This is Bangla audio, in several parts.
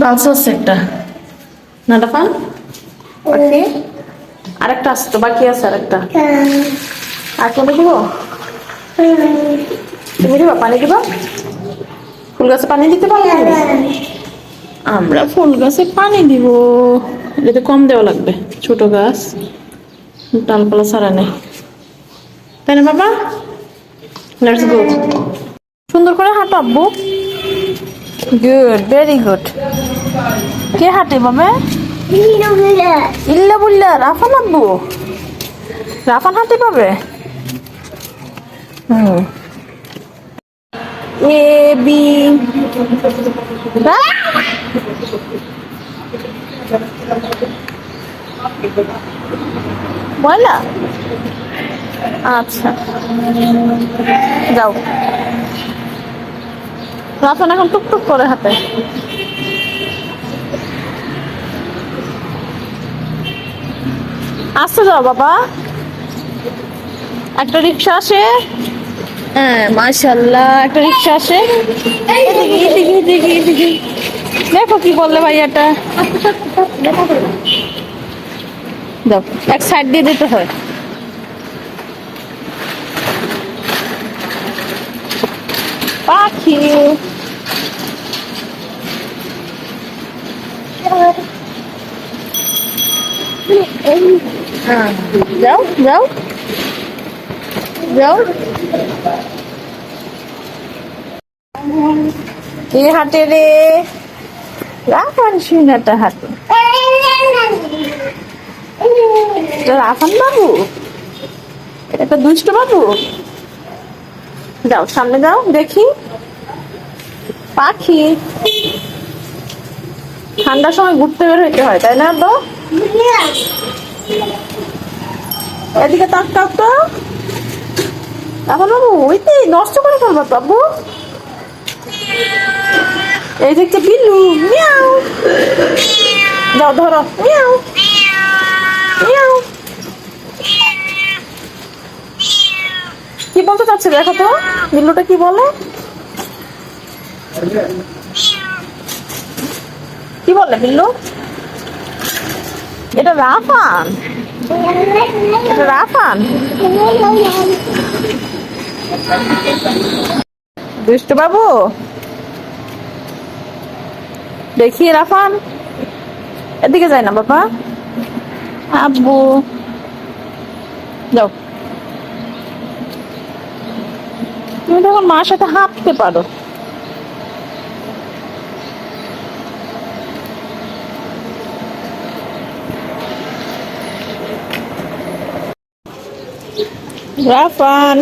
ডালস আছে একটা। নাটা পান বাকি আরেকটা আছে তো বাকি আছে আরেকটা। আর কোনটা দিব? তুমি দিবা? পানি দিবা? ফুল গাছে পানি দিতে পারো আমরা ফুল গাছে পানি দিব। এটাতে কম দেওয়া লাগবে ছোট গাছ। ডালপালা ছাড়া নেই। তাই না বাবা? লেটস গো সুন্দর করে হাঁটো আব্বু। গুড ভেরি গুড কে হাঁটে বাবা ইল্লা বুল্লা রাফান আব্বু রাফান হাঁটে পাবে? এ আচ্ছা। যাও। রাফান এখন টুকটুক করে হাতে আসতে যাও বাবা। একটা রিক্সা আসে। হ্যাঁ মাশাল্লাহ একটা রিক্সা আসে। দেখো কি বললে ভাইয়াটা। দাও এক সাইড দিয়ে দিতে হয়। পাখি। হ্যাঁ, যাও যাও। যাও। কে হাঁটে রে। রাফান সিনাটা হাঁটে এটা রাফান বাবু? এটা দুষ্ট বাবু। যাও, সামনে যাও, দেখি। পাখি। ঠান্ডার সময় ঘুরতে বের হইতে হয়, তাই না তো? এদিকে তাক তাক তো এখন বাবু ওইতে নষ্ট করে ফেলবা তো আব্বু এই দেখতে বিল্লু, মিয়াও। যাও, ধরো, মিয়াও। মিয়াও। কি বলতে চাচ্ছে দেখো তো, বিল্লুটা কি বলে? কি বলে বিল্লু? এটা রাফান। এটা রাফান? দুষ্টু বাবু দেখি রাফান। এদিকে যায় না, বাবা। আব্বু। যাও। তুমি তখন মার সাথে হাঁটতে পারো। রাফান।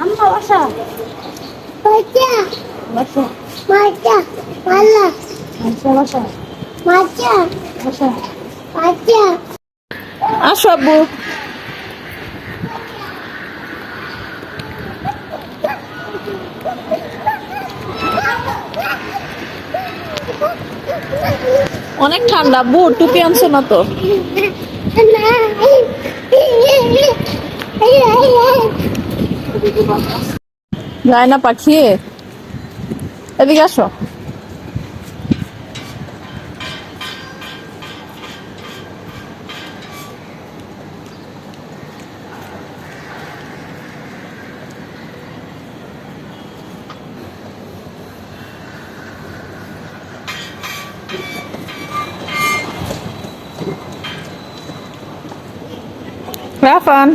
আম্মা বাসা। বাচ্চা বাসা বাচ্চা আসো আব্বু। অনেক ঠান্ডা আব্বু টুপি আনছো না তো? যায় না পাখি? এদিকে আসো। রাফান